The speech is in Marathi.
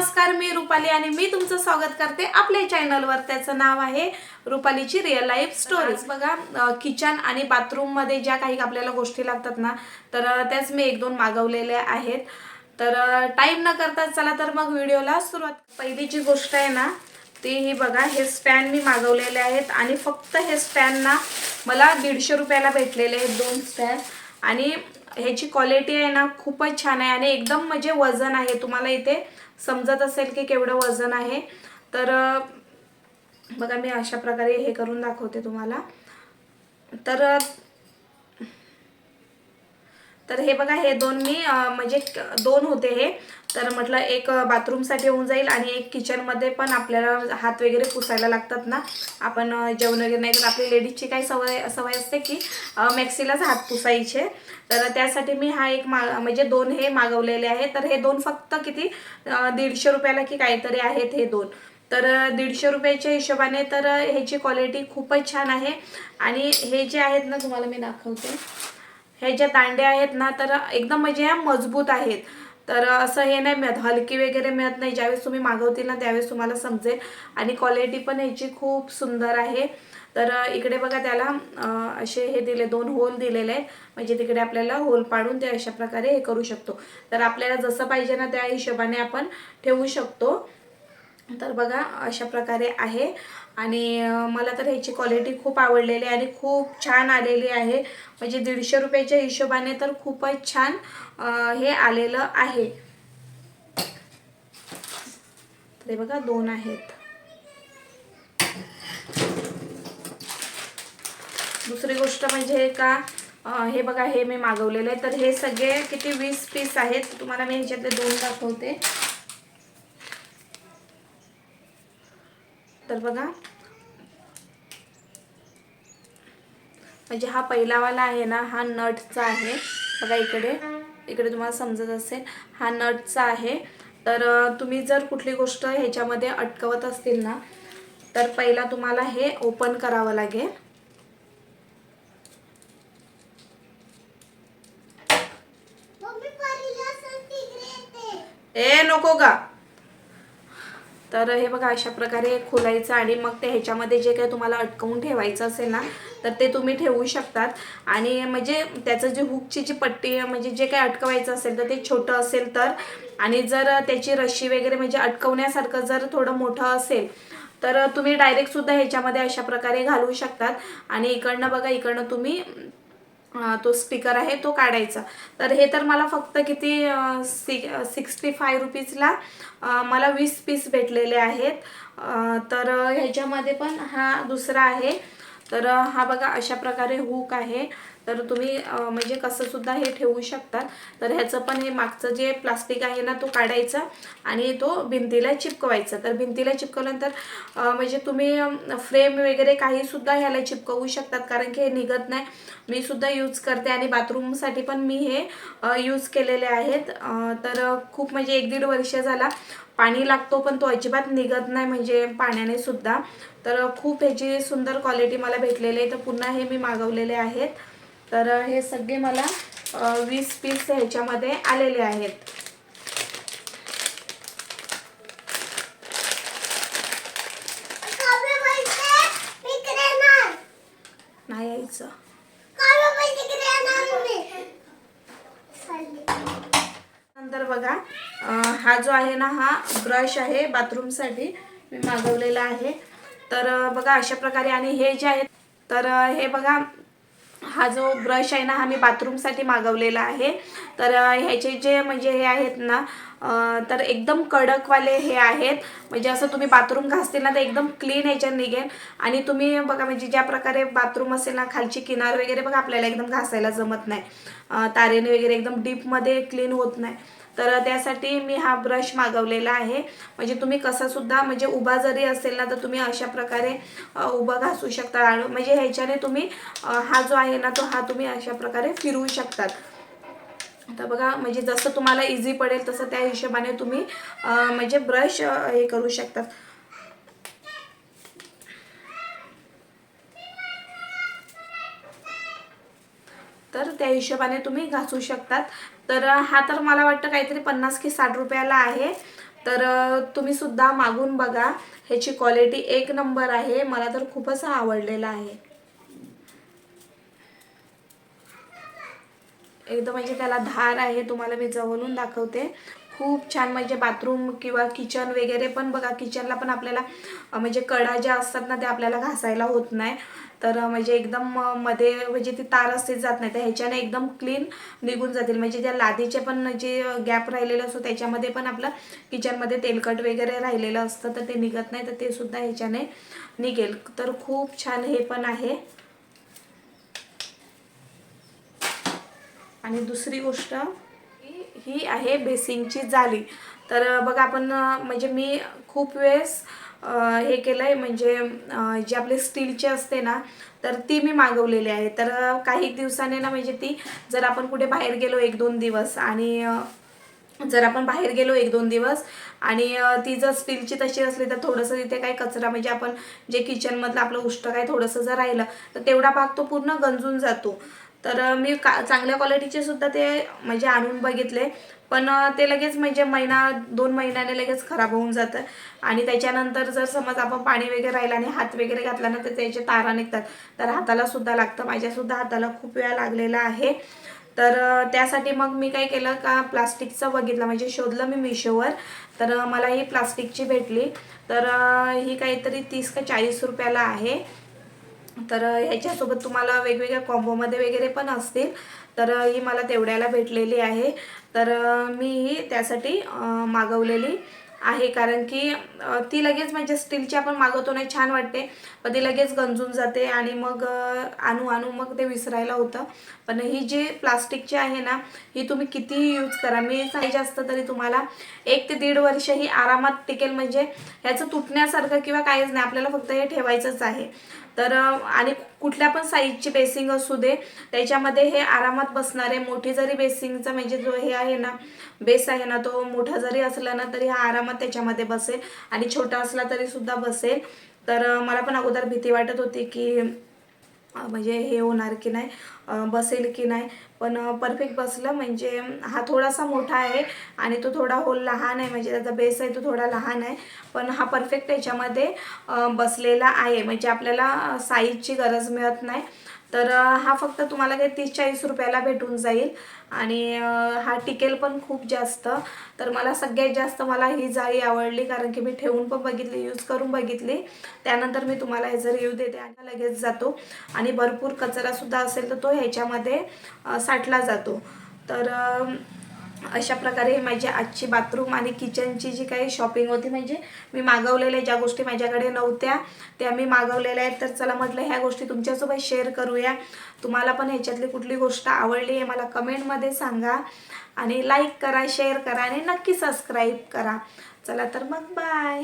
नमस्कार मी रुपाली आणि मी तुमचं स्वागत करते आपल्या चॅनलवर. त्याचं नाव आहे रुपालीची रिअल लाईफ स्टोरीज बघा किचन आणि बाथरूममध्ये ज्या काही आपल्याला गोष्टी लागतात ना तर त्याच मी एक दोन मागवलेल्या आहेत. तर टाईम न करता चला तर मग व्हिडिओला सुरुवात. पहिली जी गोष्ट आहे ना ती ही बघा हे स्टँड मी मागवलेले आहेत आणि फक्त हे स्टँड ना मला दीडशे रुपयाला भेटलेले आहेत दोन स्टँड आणि ह्याची क्वालिटी आहे ना खूपच छान आहे आणि एकदम म्हणजे वजन आहे. तुम्हाला इथे समजत असेल की केवढं वजन आहे. तर बघा मी अशा प्रकारे हे करून दाखवते तुम्हाला. तर तर हे बघा हे दोन मी म्हणजे दोन होते हे. तर म्हटलं एक बाथरूमसाठी होऊन जाईल आणि एक किचनमध्ये पण आपल्याला हात वगैरे पुसायला लागतात ना. आपण जेवण वगैरे नाही तर आपली लेडीजची काही सवय सवय असते की मॅक्सीलाच हात पुसायचे. तर त्यासाठी मी हा एक मा म्हणजे दोन हे मागवलेले आहे तर हे दोन फक्त किती दीडशे रुपयाला की काहीतरी आहेत हे दोन. तर दीडशे रुपयाच्या हिशोबाने तर ह्याची क्वालिटी खूपच छान आहे. आणि हे जे आहेत ना तुम्हाला मी दाखवते. हे ज्या दांड्या आहेत ना तर एकदम म्हणजे ह्या मजबूत आहेत. तर असं हे नाही मिळत. हलकी वगैरे मिळत नाही. ज्यावेळेस तुम्ही मागवतील ना त्यावेळेस तुम्हाला समजेल. आणि क्वालिटी पण ह्याची खूप सुंदर आहे. तर इकडे बघा त्याला असे हे दिले दोन होल दिलेले आहेत. म्हणजे तिकडे आपल्याला होल पाडून ते अशा प्रकारे हे करू शकतो. तर आपल्याला जसं पाहिजे ना त्या हिशोबाने आपण ठेवू शकतो. तर बघा अशा प्रकारे आहे. आणि मला तर ह्याची क्वालिटी खूप आवडलेली आहे आणि खूप छान आलेली आहे. म्हणजे दीडशे रुपयाच्या हिशोबाने तर खूपच छान हे आलेलं आहे. तर बघा दोन आहेत. दुसरी गोष्ट म्हणजे का हे बघा हे मी मागवलेलं आहे. तर हे सगळे किती वीस पीस आहेत तुम्हाला मी ह्याच्यातले दोन दाखवते. तर बघा. म्हणजे हा पहिलावाला आहे ना हा नटचा आहे. बघा इकडे. इकडे तुम्हाला समजत असेल हा नटचा आहे. तर तुम्ही जर कुठली गोष्ट ह्याच्यामध्ये अटकवत असतील ना तर पहिला तुम्हाला हे ओपन करावं लागेल. ए नको का तर हे बघा अशा प्रकारे खोलायचं आणि मग ते ह्याच्यामध्ये जे काही तुम्हाला अटकवून ठेवायचं असेल ना तर ते तुम्ही ठेवू शकतात. आणि म्हणजे त्याचं जे हुकची जी पट्टी म्हणजे जे काही अटकवायचं असेल तर ते छोटं असेल तर. आणि जर त्याची रशी वगैरे म्हणजे अटकवण्यासारखं जर थोडं मोठं असेल तर तुम्ही डायरेक्टसुद्धा ह्याच्यामध्ये अशा प्रकारे घालू शकतात. आणि इकडनं बघा इकडनं तुम्ही तो स्पीकर आहे तो काढायचा. तर हे तर मला फक्त किती सिक सिक्स्टी फाय रुपीजला मला वीस पीस भेटलेले आहेत. तर ह्याच्यामध्ये पण हा दुसरा आहे. तर हा बघा अशा प्रकारे हुक आहे. तर तुम्ही म्हणजे कसं सुद्धा हे ठेवू शकतात तर ह्याचं पण हे मागचं जे प्लास्टिक आहे ना तो काढायचा आणि तो भिंतीला चिपकवायचा. तर भिंतीला चिपकवल्यानंतर म्हणजे तुम्ही फ्रेम वगैरे काही सुद्धा ह्याला चिपकवू शकतात. कारण की हे निघत नाही. मी सुद्धा यूज करते आणि बाथरूमसाठी पण मी हे यूज केलेले आहेत. तर खूप म्हणजे एक दीड वर्ष झाला पाणी लागतो पण तो अजिबात निघत नाही म्हणजे पाण्याने सुद्धा. तर खूप ह्याची सुंदर क्वालिटी मला भेटलेली आहे. तर पुन्हा हे मी मागवलेले आहेत. तर हे सगळे मला वीस पीस ह्याच्यामध्ये आलेले आहेत. नाही यायचं. नंतर बघा हा जो आहे ना हा ब्रश आहे बाथरूमसाठी मी मागवलेला आहे. तर बघा अशा प्रकारे आणि हे जे आहेत तर हे बघा हा जो ब्रश आहे ना हा मी बाथरूमसाठी मागवलेला आहे. तर ह्याचे जे म्हणजे हे आहेत ना तर एकदम कडकवाले हे आहेत. म्हणजे असं तुम्ही बाथरूम घासतील ना तर एकदम क्लीन ह्याच्यात निघेल. आणि तुम्ही बघा म्हणजे ज्या प्रकारे बाथरूम असेल ना खालची किनार वगैरे बघा आपल्याला एकदम घासायला जमत नाही. तारेने वगैरे एकदम डीपमध्ये क्लीन होत नाही. तर त्यासाठी मी हा ब्रश मागवलेला आहे. म्हणजे तुम्ही कसा सुद्धा म्हणजे उभा जरी असेल ना तर तुम्ही अशा प्रकारे उभं उभा घासू शकता. आणि म्हणजे ह्याच्याने तुम्ही हा जो आहे ना तो हा तुम्ही अशा प्रकारे फिरवू शकतात. तर बघा म्हणजे जसं तुम्हाला इझी पडेल तसं त्या हिशोबाने तुम्ही म्हणजे ब्रश हे करू शकतात तर त्या हिशोबाने तुम्ही घासू शकतात. तर हा तर मला वाटतं काहीतरी पन्नास की साठ रुपयाला आहे. तर तुम्ही सुद्धा मागून बघा. ह्याची क्वालिटी एक नंबर आहे. मला तर खूपच आवडलेला आहे. एकदम म्हणजे त्याला धार आहे तुम्हाला मी जवळून दाखवते. खूप छान म्हणजे बाथरूम किंवा किचन वगैरे पण बघा किचनला पण आपल्याला म्हणजे कडा ज्या असतात ना त्या आपल्याला घासायला होत नाही. तर म्हणजे एकदम मध्ये म्हणजे ती तार असते जात नाही. तर ह्याच्याने एकदम क्लीन निघून जातील. म्हणजे त्या लादीचे पण जे गॅप राहिलेलं असतो त्याच्यामध्ये पण आपलं किचनमध्ये तेलकट वगैरे राहिलेलं असतं तर ते निघत नाही. तर ते सुद्धा ह्याच्याने निघेल. तर खूप छान हे पण आहे. आणि दुसरी गोष्ट ही- ही आहे बेसिंगची जाली तर बघा आपण म्हणजे मी खूप वेळेस हे केलं आहे म्हणजे जे आपले स्टीलचे असते ना तर ती मी मागवलेली आहे. तर काही दिवसाने ना म्हणजे ती जर आपण कुठे बाहेर गेलो एक दोन दिवस आणि जर आपण बाहेर गेलो एक दोन दिवस आणि ती जर स्टीलची तशी असली तर थोडंसं तिथे काही कचरा म्हणजे आपण जे किचनमधलं आपलं उष्ट काय थोडंसं जर राहिलं तर तेवढा भाग तो पूर्ण गंजून जातो. तर मी का चांगल्या क्वालिटीचे सुद्धा ते म्हणजे आणून बघितले. पण ते लगेच म्हणजे महिना दोन महिन्याने लगेच खराब होऊन जातं. आणि त्याच्यानंतर जर समज आपण पाणी वगैरे राहिलं आणि हात वगैरे घातला ना तर त्याचे तारा निघतात. तर हाताला सुद्धा लागतं. माझ्यासुद्धा हाताला खूप वेळा लागलेला आहे. तर त्यासाठी मग मी काय केलं का प्लास्टिकचं बघितलं. म्हणजे शोधलं मी मिशोवर. तर मला ही प्लास्टिकची भेटली. तर ही काहीतरी तीस का चाळीस रुपयाला आहे. तर याच्यासोबत ह्याच्यासोबत तुम्हाला वेगवेगळ्या कॉम्बोमध्ये वगैरे पण असतील. तर ही मला तेवढ्याला भेटलेली आहे. तर मी ही त्यासाठी मागवलेली आहे. कारण की ती लगेच म्हणजे स्टीलची आपण मागवतो नाही छान वाटते. पण ती लगेच गंजून जाते आणि मग आणू आणू मग ते विसरायला होतं. पण ही जी प्लास्टिकची आहे ना ही तुम्ही कितीही यूज करा. मी साईज असतं तरी तुम्हाला एक ते दीड वर्ष ही आरामात टिकेल. म्हणजे ह्याचं तुटण्यासारखं किंवा काहीच नाही. आपल्याला फक्त हे ठेवायचंच आहे. तर आणि कुठल्या पण साईजची बेसिंग असू दे त्याच्यामध्ये हे आरामात बसणारे मोठी जरी बेसिंगचा म्हणजे जो हे आहे ना बेस आहे ना तो मोठा जरी असला ना तरी हा आरामात त्याच्यामध्ये बसेल आणि छोटा असला तरी सुद्धा बसेल. तर मला पण अगोदर भीती वाटत होती की म्हणजे हे होणार की नाही बसेल की नाही. पण परफेक्ट बसलं म्हणजे हा थोडासा मोठा आहे आणि तो थोडा होल लहान आहे. म्हणजे त्याचा बेस आहे तो थोडा लहान आहे. पण हा परफेक्ट याच्यामध्ये बसलेला आहे. म्हणजे आपल्याला साईजची गरज मिळत नाही. तर हा फक्त तुम्हाला काही तीस चाळीस रुपयाला भेटून जाईल. आणि हा टिकेल पण खूप जास्त. तर मला सगळ्यात जास्त मला ही जाळी आवडली कारण की मी ठेवून पण बघितली यूज करून बघितली. त्यानंतर मी तुम्हाला ह्याचा रिव्ह्यू देते आणि लगेच जातो. आणि भरपूर कचरासुद्धा असेल तर तो ह्याच्यामध्ये साठला जातो. तर अशा प्रकारे हे माझी आजची बाथरूम आणि किचनची जी काही शॉपिंग होती म्हणजे मी मागवलेल्या ज्या गोष्टी माझ्याकडे नव्हत्या त्या मी मागवलेल्या आहेत. तर चला म्हटलं ह्या गोष्टी तुमच्यासोबत शेअर करूया. तुम्हाला पण ह्याच्यातली कुठली गोष्ट आवडली आहे मला कमेंटमध्ये सांगा. आणि लाईक करा शेअर करा आणि नक्की सबस्क्राईब करा. चला तर मग बाय